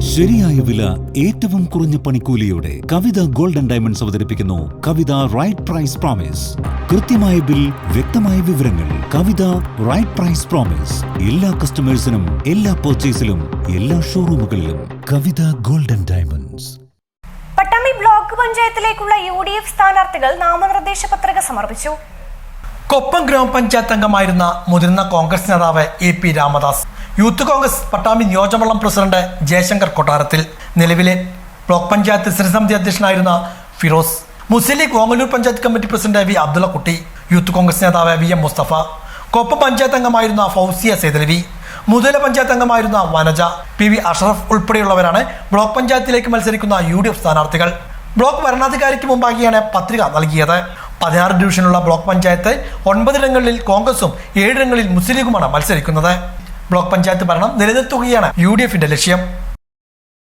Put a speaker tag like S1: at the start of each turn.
S1: ശരിയായ വില ഏറ്റവും കുറഞ്ഞ പണിക്കൂലിയോടെ കവിത ഗോൾഡൻ ഡയമണ്ട്സ് അവതരിപ്പിക്കുന്നു കവിത റൈറ്റ് പ്രൈസ് പ്രോമിസ്. കൃത്യമായ ബിൽ വ്യക്തമായ വിവരങ്ങൾ. Kavitha right price promise. എല്ലാ കസ്റ്റമേഴ്സിനും എല്ലാ പർച്ചേസിലും എല്ലാ ഷോറൂമുകളിലും Kavitha golden diamonds.
S2: Pattambi block പഞ്ചായത്തിലേക്കുള്ള U D F സ്ഥാനാർത്ഥികൾ നാമനിർദ്ദേശ പത്രിക സമർപ്പിച്ചു.
S3: കൊപ്പം ഗ്രാമപഞ്ചായത്ത് അംഗമായിരുന്ന മുതിർന്ന കോൺഗ്രസ് നേതാവ് A P Ramadas youth Congress Pattambi നിയോജകമണ്ഡലം പ്രസിഡന്റ് ജയശങ്കർ കൊട്ടാരത്തിൽ. നിലവിലെ ബ്ലോക്ക് പഞ്ചായത്ത് സ്ഥിരസമിതി അധ്യക്ഷനായിരുന്ന Firoz Muslim League Ongallur panchayat committee president V Abdullakutty youth Congress നേതാവ് വി എം മുസ്തഫ കൊപ്പം പഞ്ചായത്ത് അംഗമായിരുന്ന ഫൗസിയ സൈതലവി മുതല പഞ്ചായത്ത് അംഗമായിരുന്ന വനജ പി വി അഷറഫ് ഉൾപ്പെടെയുള്ളവരാണ് ബ്ലോക്ക് പഞ്ചായത്തിലേക്ക് മത്സരിക്കുന്ന യു ഡി എഫ് സ്ഥാനാർത്ഥികൾ. ബ്ലോക്ക് ഭരണാധികാരിക്ക് മുമ്പാകെയാണ് പത്രിക നൽകിയത്. പതിനാറ് ഡിവിഷനുള്ള ബ്ലോക്ക് പഞ്ചായത്ത് ഒൻപതിടങ്ങളിൽ കോൺഗ്രസും ഏഴിടങ്ങളിൽ മുസ്ലിം ലീഗുമാണ് മത്സരിക്കുന്നത്. ബ്ലോക്ക് പഞ്ചായത്ത് ഭരണം നിലനിർത്തുകയാണ് യു ലക്ഷ്യം.